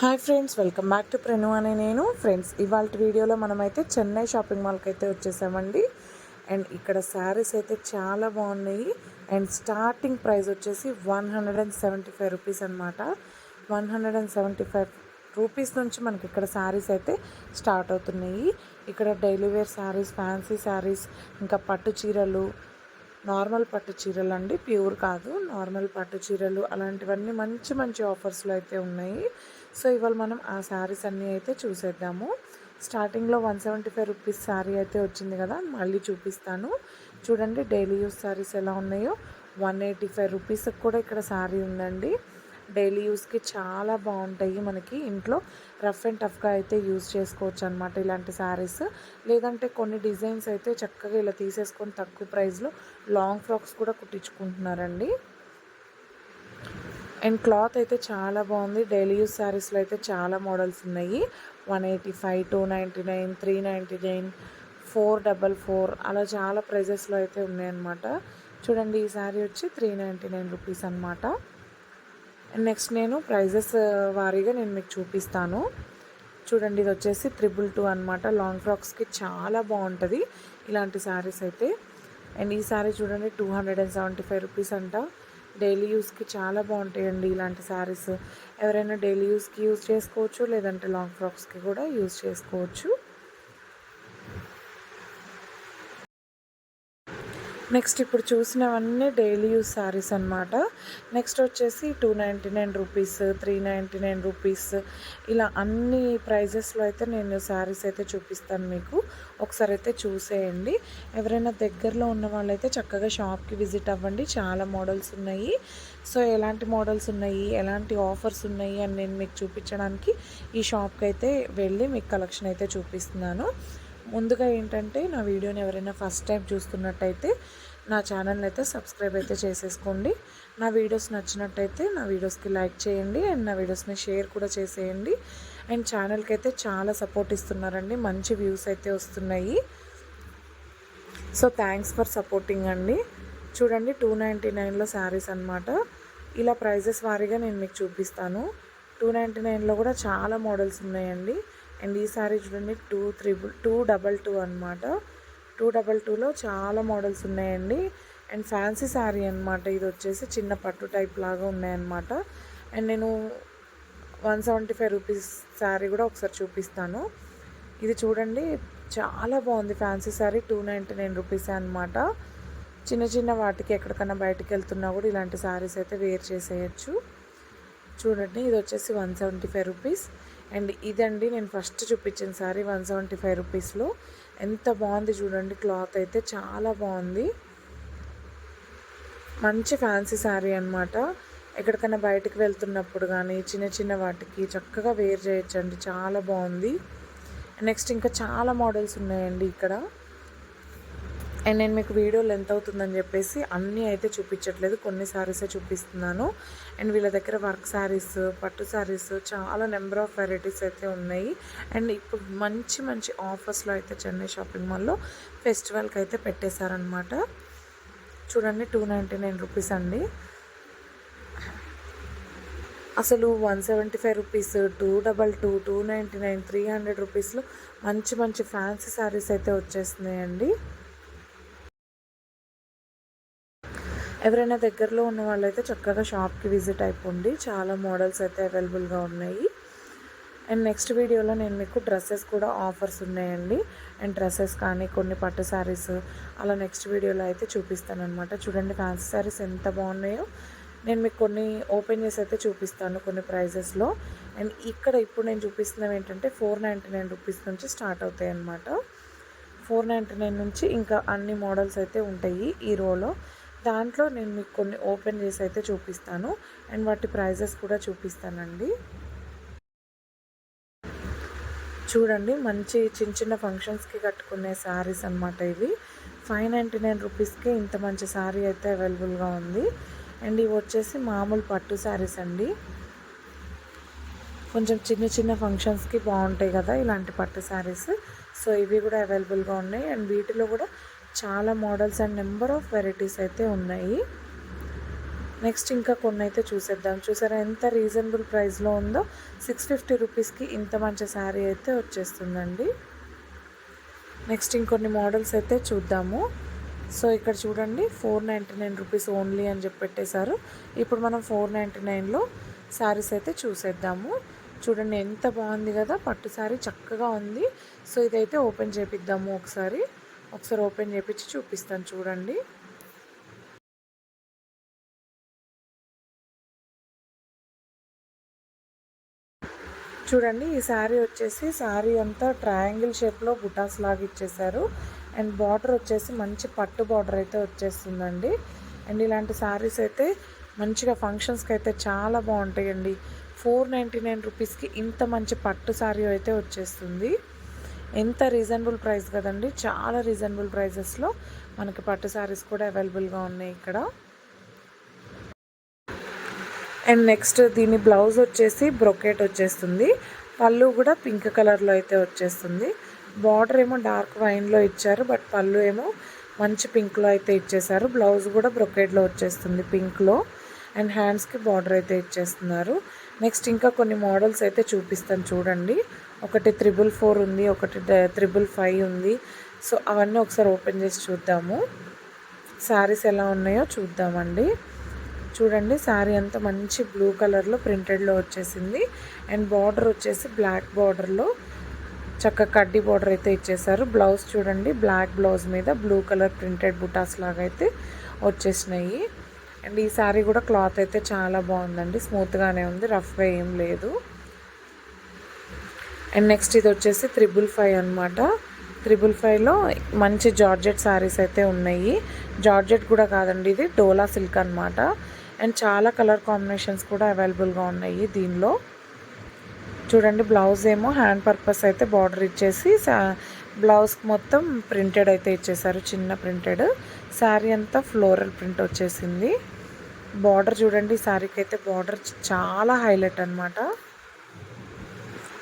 Hi friends welcome back to ప్రెను అనే నేను. Friends ఇవాళ వీడియోలో మనమైతే చెన్నై షాపింగ్ మాల్కి అయితే వచ్చేసామండి. అండ్ ఇక్కడ శారీస్ అయితే చాలా బాగున్నాయి. అండ్ స్టార్టింగ్ ప్రైస్ వచ్చేసి one hundred and seventy five rupees అనమాట one hundred and seventy five rupees నుంచి మనకి ఇక్కడ శారీస్ అయితే స్టార్ట్ అవుతున్నాయి. ఇక్కడ daily wear saris fancy saris ఇంకా పట్టు చీరలు నార్మల్ పట్టు చీరలు అండి. ప్యూర్ కాదు నార్మల్ పట్టు చీరలు అలాంటివన్నీ మంచి మంచి ఆఫర్స్లో అయితే ఉన్నాయి. సో ఇవాళ మనం ఆ శారీస్ అన్నీ అయితే చూసేద్దాము. స్టార్టింగ్లో one seventy five rupees sari అయితే వచ్చింది కదా మళ్ళీ చూపిస్తాను. చూడండి డైలీ యూస్ శారీస్ ఎలా ఉన్నాయో. వన్ ఎయిటీ ఫైవ్ రూపీస్కి కూడా ఇక్కడ శారీ ఉందండి. డైలీ యూస్కి చాలా బాగుంటాయి మనకి. ఇంట్లో రఫ్ అండ్ టఫ్గా అయితే యూజ్ చేసుకోవచ్చు అనమాట ఇలాంటి శారీస్. లేదంటే కొన్ని డిజైన్స్ అయితే చక్కగా ఇలా తీసేసుకొని తక్కువ ప్రైస్లో లాంగ్ ఫ్రాక్స్ కూడా కుట్టించుకుంటున్నారండి. అండ్ క్లాత్ అయితే చాలా బాగుంది. డైలీ యూస్ శారీస్లో అయితే చాలా మోడల్స్ ఉన్నాయి. One eighty five two ninety nine three ninety nine four double four అలా చాలా ప్రైజెస్లో అయితే ఉన్నాయన్నమాట. చూడండి ఈ శారీ వచ్చి త్రీ నైంటీ నైన్ రూపీస్ అనమాట నెక్స్ట్ నేను ప్రైజెస్ వారీగా నేను మీకు చూపిస్తాను. చూడండి ఇది వచ్చేసి త్రిబుల్ టూ అనమాట లాంగ్ ఫ్రాక్స్కి చాలా బాగుంటుంది ఇలాంటి శారీస్ అయితే. అండ్ ఈ శారీ చూడండి two hundred and seventy five rupees అంట. డైలీ యూస్కి చాలా బాగుంటాయండి ఇలాంటి శారీస్ ఎవరైనా డైలీ యూస్కి యూజ్ చేసుకోవచ్చు లేదంటే లాంగ్ ఫ్రాక్స్కి కూడా యూజ్ చేసుకోవచ్చు. నెక్స్ట్ ఇప్పుడు చూసినవన్నీ డైలీ యూస్ శారీస్ అనమాట నెక్స్ట్ వచ్చేసి two ninety nine rupees three ninety nine rupees ఇలా అన్ని ప్రైజెస్లో అయితే నేను శారీస్ అయితే చూపిస్తాను మీకు. ఒకసారి అయితే చూసేయండి. ఎవరైనా దగ్గరలో ఉన్న వాళ్ళైతే చక్కగా షాప్కి విజిట్ అవ్వండి. చాలా మోడల్స్ ఉన్నాయి. సో ఎలాంటి మోడల్స్ ఉన్నాయి? ఎలాంటి ఆఫర్స్ ఉన్నాయి? అని నేను మీకు చూపించడానికి ఈ షాప్కి అయితే వెళ్ళి మీకు కలెక్షన్ అయితే చూపిస్తున్నాను. ముందుగా ఏంటంటే నా వీడియోని ఎవరైనా ఫస్ట్ టైం చూస్తున్నట్టయితే నా ఛానల్ని అయితే సబ్స్క్రైబ్ అయితే చేసేసుకోండి. నా వీడియోస్ నచ్చినట్టయితే నా వీడియోస్కి లైక్ చేయండి అండ్ నా వీడియోస్ని షేర్ కూడా చేసేయండి. అండ్ ఛానల్కి అయితే చాలా సపోర్ట్ ఇస్తున్నారండి. మంచి వ్యూస్ అయితే వస్తున్నాయి. సో థ్యాంక్స్ ఫర్ సపోర్టింగ్ అండి. చూడండి టూ నైంటీ నైన్లో శారీస్ అనమాట ఇలా ప్రైజెస్ వారీగా నేను మీకు చూపిస్తాను. టూ నైంటీ నైన్లో కూడా చాలా మోడల్స్ ఉన్నాయండి. అండ్ ఈ శారీ చూడండి two triple two double two అనమాట టూ డబల్ టూలో చాలా మోడల్స్ ఉన్నాయండి. అండ్ ఫ్యాన్సీ శారీ అనమాట ఇది వచ్చేసి చిన్న పట్టు టైప్ లాగా ఉన్నాయన్నమాట. అండ్ నేను one seventy five rupees sari కూడా ఒకసారి చూపిస్తాను. ఇది చూడండి చాలా బాగుంది fancy sari two ninety nine rupees అనమాట చిన్న చిన్న వాటికి ఎక్కడికన్నా బయటకు వెళ్తున్నా కూడా ఇలాంటి శారీస్ అయితే వేర్ చేసేయచ్చు. చూడండి ఇది వచ్చేసి one seventy five rupees. And ఇదండి నేను ఫస్ట్ చూపించిన సారీ వన్ సెవెంటీ ఫైవ్ రూపీస్లో. ఎంత బాగుంది చూడండి క్లాత్ అయితే చాలా బాగుంది. మంచి ఫ్యాన్సీ శారీ అనమాట ఎక్కడికైనా బయటకు వెళ్తున్నప్పుడు కానీ చిన్న చిన్న వాటికి చక్కగా వేర్ చేయొచ్చండి చాలా బాగుంది. నెక్స్ట్ ఇంకా చాలా మోడల్స్ ఉన్నాయండి ఇక్కడ. అండ్ నేను మీకు వీడియో లెంత్ అవుతుందని చెప్పేసి అన్నీ అయితే చూపించట్లేదు. కొన్ని శారీసే చూపిస్తున్నాను. అండ్ వీళ్ళ దగ్గర వర్క్ శారీస్ పట్టు శారీస్ చాలా నెంబర్ ఆఫ్ వెరైటీస్ అయితే ఉన్నాయి. అండ్ ఇప్పుడు మంచి మంచి ఆఫర్స్లో అయితే చెన్నై షాపింగ్ మాల్లో ఫెస్టివల్కి అయితే పెట్టేశారనమాట చూడండి టూ నైంటీ నైన్ రూపీస్ అండి. అసలు one seventy five rupees two double two two ninety nine three hundred రూపీస్లో మంచి మంచి ఫ్యాన్సీ శారీస్ అయితే వచ్చేస్తున్నాయండి. ఎవరైనా దగ్గరలో ఉన్న వాళ్ళైతే చక్కగా షాప్కి విజిట్ అయిపోండి. చాలా మోడల్స్ అయితే అవైలబుల్గా ఉన్నాయి. అండ్ నెక్స్ట్ వీడియోలో నేను మీకు డ్రెస్సెస్ కూడా ఆఫర్స్ ఉన్నాయండి. అండ్ డ్రెస్సెస్ కానీ కొన్ని పట్టు శారీస్ అలా నెక్స్ట్ వీడియోలో అయితే చూపిస్తాను అనమాట చూడండి ఫ్యాన్సీ శారీస్ ఎంత బాగున్నాయో. నేను మీకు కొన్ని ఓపెన్ చేసి అయితే చూపిస్తాను కొన్ని ప్రైజెస్లో. అండ్ ఇక్కడ ఇప్పుడు నేను చూపిస్తున్నవి ఏంటంటే ఫోర్ నైంటీ నైన్ రూపీస్ నుంచి స్టార్ట్ అవుతాయి అన్నమాట ఫోర్ నైంటీ నైన్ నుంచి ఇంకా అన్ని మోడల్స్ అయితే ఉంటాయి ఈ రోలో. దాంట్లో నేను మీకు కొన్ని ఓపెన్ చేసి అయితే చూపిస్తాను. అండ్ వాటి ప్రైజెస్ కూడా చూపిస్తానండి. చూడండి మంచి చిన్న చిన్న ఫంక్షన్స్కి కట్టుకునే శారీస్ అనమాట ఇవి. ఫైవ్ నైంటీ నైన్ రూపీస్కి ఇంత మంచి శారీ అయితే అవైలబుల్గా ఉంది. అండ్ ఇవి వచ్చేసి మామూలు పట్టు శారీస్ అండి. కొంచెం చిన్న చిన్న ఫంక్షన్స్కి బాగుంటాయి కదా ఇలాంటి పట్టు శారీస్ సో ఇవి కూడా అవైలబుల్గా ఉన్నాయి. అండ్ వీటిలో కూడా చాలా models and number of varieties అయితే ఉన్నాయి. నెక్స్ట్ ఇంకా కొన్ని అయితే చూసేద్దాం. చూసారా ఎంత రీజనబుల్ ప్రైస్లో ఉందో? సిక్స్ ఫిఫ్టీ రూపీస్కి ఇంత మంచి శారీ అయితే వచ్చేస్తుందండి. నెక్స్ట్ ఇంకొన్ని మోడల్స్ అయితే చూద్దాము. సో ఇక్కడ చూడండి four ninety nine rupees only అని చెప్పి పెట్టేశారు. ఇప్పుడు మనం ఫోర్ నైంటీ నైన్లో శారీస్ అయితే చూసేద్దాము. చూడండి ఎంత బాగుంది కదా? పట్టు శారీ చక్కగా ఉంది. సో ఇదైతే ఓపెన్ చేపిద్దాము ఒకసారి. ఒకసారి ఓపెన్ చేపించి చూపిస్తాను చూడండి. చూడండి ఈ శారీ వచ్చేసి శారీ అంతా ట్రయాంగిల్ షేప్లో బుటాస్ లాగా ఇచ్చేసారు అండ్ బార్డర్ వచ్చేసి మంచి పట్టు బార్డర్ అయితే వచ్చేస్తుందండి. అండ్ ఇలాంటి శారీస్ అయితే మంచిగా ఫంక్షన్స్కి అయితే చాలా బాగుంటాయండి. ఫోర్ నైంటీ నైన్ రూపీస్కి ఇంత మంచి పట్టు శారీ అయితే వచ్చేస్తుంది. ఎంత రీజనబుల్ ప్రైస్ కదండి? చాలా రీజనబుల్ ప్రైజెస్లో మనకి పట్టు శారీస్ కూడా అవైలబుల్గా ఉన్నాయి ఇక్కడ. అండ్ నెక్స్ట్ దీని బ్లౌజ్ వచ్చేసి బ్రొకెట్ వచ్చేస్తుంది. పళ్ళు కూడా పింక్ కలర్లో అయితే వచ్చేస్తుంది. బార్డర్ ఏమో డార్క్ వైన్లో ఇచ్చారు బట్ పళ్ళు ఏమో మంచి పింక్లో అయితే ఇచ్చేసారు. బ్లౌజ్ కూడా బ్రొకెట్లో వచ్చేస్తుంది పింక్లో అండ్ హ్యాండ్స్కి బార్డర్ అయితే ఇచ్చేస్తున్నారు. నెక్స్ట్ ఇంకా కొన్ని మోడల్స్ అయితే చూపిస్తాను చూడండి. ఒకటి త్రిబుల్ ఫోర్ ఉంది ఒకటి త్రిబుల్ ఫైవ్ ఉంది. సో అవన్నీ ఒకసారి ఓపెన్ చేసి చూద్దాము. శారీస్ ఎలా ఉన్నాయో చూద్దామండి. చూడండి శారీ అంతా మంచి బ్లూ కలర్లో ప్రింటెడ్లో వచ్చేసింది. అండ్ బార్డర్ వచ్చేసి బ్లాక్ బార్డర్లో. చక్క కడ్డీ బార్డర్ అయితే ఇచ్చేసారు. బ్లౌజ్ చూడండి బ్లాక్ బ్లౌజ్ మీద బ్లూ కలర్ ప్రింటెడ్ బుటాస్ లాగా అయితే వచ్చేసినాయి. అండ్ ఈ శారీ కూడా క్లాత్ అయితే చాలా బాగుందండి. స్మూత్గానే ఉంది రఫ్గా ఏం లేదు. అండ్ నెక్స్ట్ ఇది వచ్చేసి త్రిబుల్ ఫైవ్ అనమాట త్రిబుల్ ఫైవ్లో మంచి జార్జెట్ శారీస్ అయితే ఉన్నాయి. జార్జెట్ కూడా కాదండి ఇది డోలా సిల్క్ అనమాట అండ్ చాలా కలర్ కాంబినేషన్స్ కూడా అవైలబుల్గా ఉన్నాయి దీనిలో. చూడండి బ్లౌజ్ ఏమో హ్యాండ్ పర్పస్ అయితే బార్డర్ ఇచ్చేసి బ్లౌజ్కి మొత్తం ప్రింటెడ్ అయితే ఇచ్చేసారు చిన్న ప్రింటెడ్. శారీ అంతా ఫ్లోరల్ ప్రింట్ వచ్చేసింది. బార్డర్ చూడండి శారీకి అయితే బార్డర్ చాలా హైలైట్ అనమాట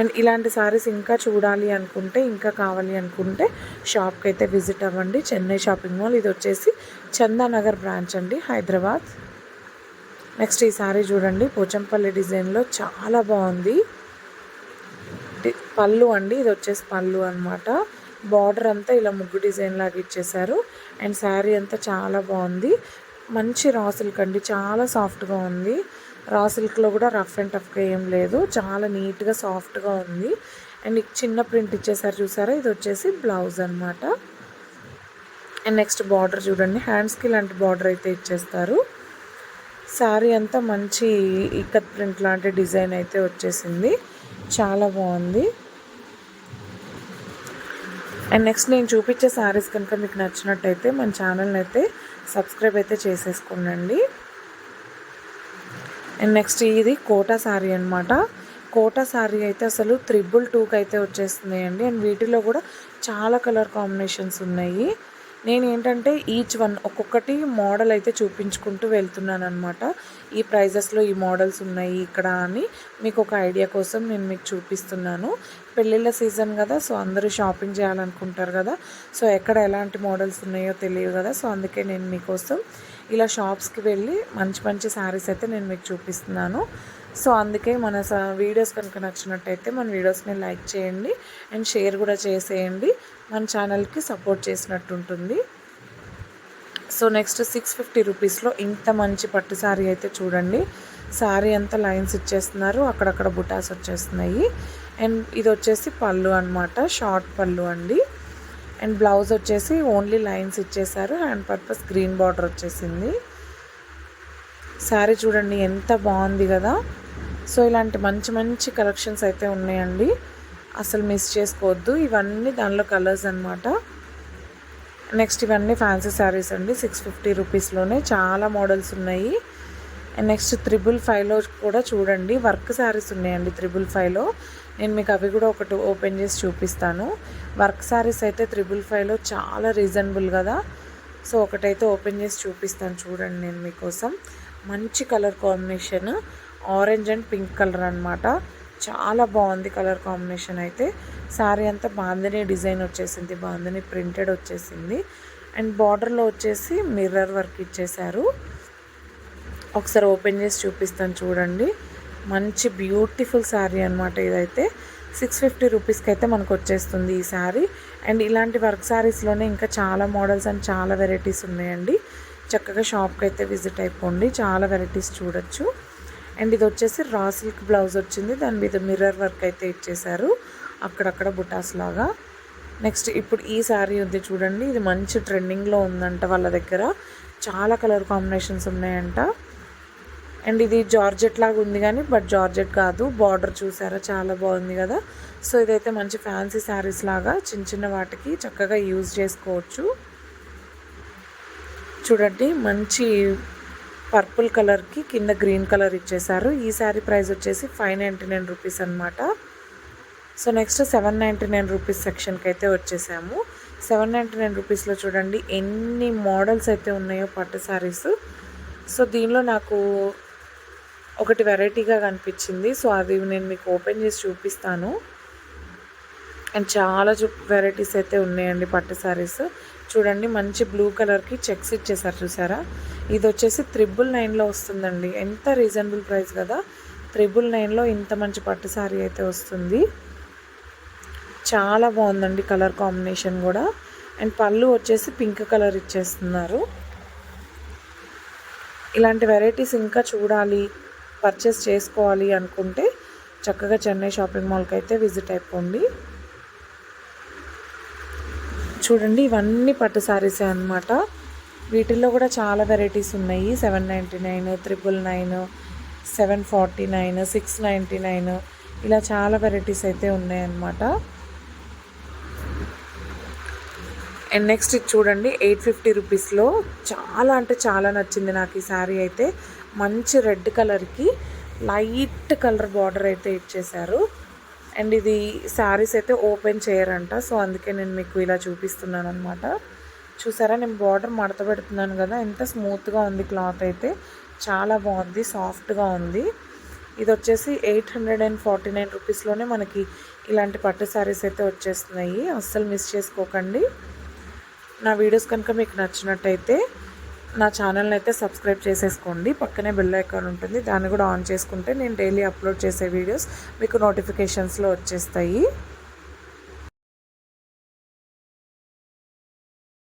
అండ్ ఇలాంటి సారీస్ ఇంకా చూడాలి అనుకుంటే ఇంకా కావాలి అనుకుంటే షాప్కి అయితే విజిట్ అవ్వండి. చెన్నై షాపింగ్ మాల్ ఇది వచ్చేసి చందానగర్ బ్రాంచ్ అండి హైదరాబాద్. నెక్స్ట్ ఈ సారీ చూడండి పోచంపల్లి డిజైన్లో చాలా బాగుంది. పళ్ళు అండి ఇది వచ్చేసి పళ్ళు అనమాట బార్డర్ అంతా ఇలా ముగ్గు డిజైన్ లాగా ఇచ్చేసారు. అండ్ శారీ అంతా చాలా బాగుంది. మంచి రాసులకండి అండి చాలా సాఫ్ట్గా ఉంది. రా సిల్క్లో కూడా రఫ్ అండ్ టఫ్గా ఏం లేదు. చాలా నీట్గా సాఫ్ట్గా ఉంది. అండ్ చిన్న ప్రింట్ ఇచ్చేసారు చూసారా? ఇది వచ్చేసి బ్లౌజ్ అనమాట అండ్ నెక్స్ట్ బార్డర్ చూడండి. హ్యాండ్స్కి ఇలాంటి బార్డర్ అయితే ఇచ్చేస్తారు. శారీ అంతా మంచి ఇక్కత్ ప్రింట్ లాంటి డిజైన్ అయితే వచ్చేసింది. చాలా బాగుంది. అండ్ నెక్స్ట్ నేను చూపించే శారీస్ కనుక మీకు నచ్చినట్టయితే మన ఛానల్ని అయితే సబ్స్క్రైబ్ అయితే చేసేసుకోండి. అండ్ నెక్స్ట్ ఇది కోటా శారీ అనమాట కోటా శారీ అయితే అసలు త్రిబుల్ టూకి అయితే వచ్చేస్తున్నాయండి. అండ్ వీటిలో కూడా చాలా కలర్ కాంబినేషన్స్ ఉన్నాయి. నేను ఏంటంటే ఈచ్ వన్ ఒక్కొక్కటి మోడల్ అయితే చూపించుకుంటూ వెళ్తున్నాను అనమాట ఈ ప్రైజెస్లో ఈ మోడల్స్ ఉన్నాయి ఇక్కడ అని మీకు ఒక ఐడియా కోసం నేను మీకు చూపిస్తున్నాను. పెళ్ళిళ్ళ సీజన్ కదా సో అందరూ షాపింగ్ చేయాలనుకుంటారు కదా. సో ఎక్కడ ఎలాంటి మోడల్స్ ఉన్నాయో తెలియదు కదా సో అందుకే నేను మీకోసం ఇలా షాప్స్కి వెళ్ళి మంచి మంచి శారీస్ అయితే నేను మీకు చూపిస్తున్నాను. సో అందుకే మన వీడియోస్ కనుక నచ్చినట్టయితే మన వీడియోస్ని లైక్ చేయండి. అండ్ షేర్ కూడా చేసేయండి. మన ఛానల్కి సపోర్ట్ చేసినట్టు ఉంటుంది. సో నెక్స్ట్ సిక్స్ ఫిఫ్టీ రూపీస్లో ఇంత మంచి పట్టు శారీ అయితే చూడండి. శారీ అంతా లైన్స్ ఇచ్చేస్తున్నారు. అక్కడక్కడ బుటాస్ వచ్చేస్తున్నాయి. అండ్ ఇది వచ్చేసి పళ్ళు అనమాట షార్ట్ పళ్ళు అండి. అండ్ బ్లౌజ్ వచ్చేసి ఓన్లీ లైన్స్ ఇచ్చేసారు. హ్యాండ్ పర్పస్ గ్రీన్ బార్డర్ వచ్చేసింది. శారీ చూడండి ఎంత బాగుంది కదా. సో ఇలాంటి మంచి మంచి కలెక్షన్స్ అయితే ఉన్నాయండి. అసలు మిస్ చేసుకోవద్దు. ఇవన్నీ దానిలో కలర్స్ అనమాట నెక్స్ట్ ఇవన్నీ ఫ్యాన్సీ శారీస్ అండి. సిక్స్ ఫిఫ్టీ రూపీస్లోనే చాలా మోడల్స్ ఉన్నాయి. అండ్ నెక్స్ట్ త్రిబుల్ ఫైవ్లో కూడా చూడండి వర్క్ శారీస్ ఉన్నాయండి త్రిబుల్ ఫైవ్లో. నేను మీకు అవి కూడా ఒకటి ఓపెన్ చేసి చూపిస్తాను. వర్క్ శారీస్ అయితే త్రిబుల్ ఫైవ్లో చాలా రీజనబుల్ కదా. సో ఒకటైతే ఓపెన్ చేసి చూపిస్తాను చూడండి నేను మీకోసం. మంచి colour combination. Orange and pink colour అనమాట చాలా బాగుంది కలర్ కాంబినేషన్ అయితే. శారీ అంతా బాందిని డిజైన్ వచ్చేసింది బాందిని ప్రింటెడ్ వచ్చేసింది. అండ్ బార్డర్లో వచ్చేసి మిర్రర్ వర్క్ ఇచ్చేసారు ఒకసారి ఓపెన్ చేసి చూపిస్తాను చూడండి. మంచి బ్యూటిఫుల్ శారీ అనమాట ఇదైతే. సిక్స్ ఫిఫ్టీ రూపీస్కి అయితే మనకు వచ్చేస్తుంది ఈ శారీ. అండ్ ఇలాంటి వర్క్ శారీస్లోనే ఇంకా చాలా మోడల్స్ అండ్ చాలా వెరైటీస్ ఉన్నాయండి. చక్కగా షాప్కి అయితే విజిట్ అయిపోండి. చాలా వెరైటీస్ చూడొచ్చు. అండ్ ఇది వచ్చేసి రా సిల్క్ బ్లౌజ్ వచ్చింది. దాని మీద మిర్రర్ వర్క్ అయితే ఇచ్చేసారు అక్కడక్కడ బుటాస్ లాగా. నెక్స్ట్ ఇప్పుడు ఈ శారీ ఉంది చూడండి. ఇది మంచి ట్రెండింగ్లో ఉందంట వాళ్ళ దగ్గర. చాలా కలర్ కాంబినేషన్స్ ఉన్నాయంట. అండ్ ఇది జార్జెట్ లాగా ఉంది కానీ బట్ జార్జెట్ కాదు. బార్డర్ చూసారా? చాలా బాగుంది కదా? సో ఇదైతే మంచి ఫ్యాన్సీ శారీస్ లాగా చిన్న చిన్న వాటికి చక్కగా యూజ్ చేసుకోవచ్చు. చూడండి మంచి పర్పుల్ కలర్కి కింద గ్రీన్ కలర్ ఇచ్చేసారు ఈ శారీ ప్రైస్ వచ్చేసి ఫైవ్ నైంటీ నైన్ రూపీస్ అనమాట so next seven ninety nine rupees సెక్షన్కి అయితే వచ్చేసాము. సెవెన్ నైంటీ నైన్ రూపీస్లో చూడండి ఎన్ని మోడల్స్ అయితే ఉన్నాయో పట్టు శారీస్. సో దీనిలో నాకు ఒకటి వెరైటీగా కనిపించింది. సో అది నేను మీకు ఓపెన్ చేసి చూపిస్తాను. అండ్ చాలా చూ వెరైటీస్ అయితే ఉన్నాయండి పట్టు శారీస్ చూడండి మంచి బ్లూ కలర్కి చెక్స్ ఇచ్చేసారు చూసారా? ఇది వచ్చేసి త్రిబుల్ నైన్లో వస్తుందండి. ఎంత రీజనబుల్ ప్రైస్ కదా? త్రిబుల్ నైన్లో ఇంత మంచి పట్టు శారీ అయితే వస్తుంది. చాలా బాగుందండి కలర్ కాంబినేషన్ కూడా. అండ్ పళ్ళు వచ్చేసి పింక్ కలర్ ఇచ్చేస్తున్నారు. ఇలాంటి వెరైటీస్ ఇంకా చూడాలి. పర్చేస్ చేసుకోవాలి అనుకుంటే చక్కగా చెన్నై షాపింగ్ మాల్కి అయితే విజిట్ అయిపోండి. చూడండి ఇవన్నీ పట్టు శారీసే అనమాట వీటిల్లో కూడా చాలా వెరైటీస్ ఉన్నాయి. Seven ninety nine triple nine seven forty nine six ninety nine ఇలా చాలా వెరైటీస్ అయితే ఉన్నాయన్నమాట అండ్ నెక్స్ట్ ఇది చూడండి ఎయిట్ ఫిఫ్టీ రూపీస్లో చాలా అంటే చాలా నచ్చింది నాకు ఈ శారీ అయితే. మంచి రెడ్ కలర్కి లైట్ కలర్ బార్డర్ అయితే ఇచ్చేశారు అండ్ ఇది శారీస్ అయితే ఓపెన్ చేయరంట సో అందుకే నేను మీకు ఇలా చూపిస్తున్నాను అనమాట చూసారా? నేను బార్డర్ మడత పెడుతున్నాను కదా ఎంత స్మూత్గా ఉంది క్లాత్ అయితే. చాలా బాగుంది సాఫ్ట్గా ఉంది. ఇది వచ్చేసి eight hundred and forty nine రూపీస్లోనే మనకి ఇలాంటి పట్టు శారీస్ అయితే వచ్చేస్తున్నాయి. అస్సలు మిస్ చేసుకోకండి. నా వీడియోస్ కనుక మీకు నచ్చినట్టయితే నా ఛానల్ని అయితే సబ్స్క్రైబ్ చేసేసుకోండి. పక్కనే బెల్ ఐకాన్ ఉంటుంది. దాన్ని కూడా ఆన్ చేసుకుంటే నేను డైలీ అప్లోడ్ చేసే వీడియోస్ మీకు నోటిఫికేషన్స్లో వచ్చేస్తాయి.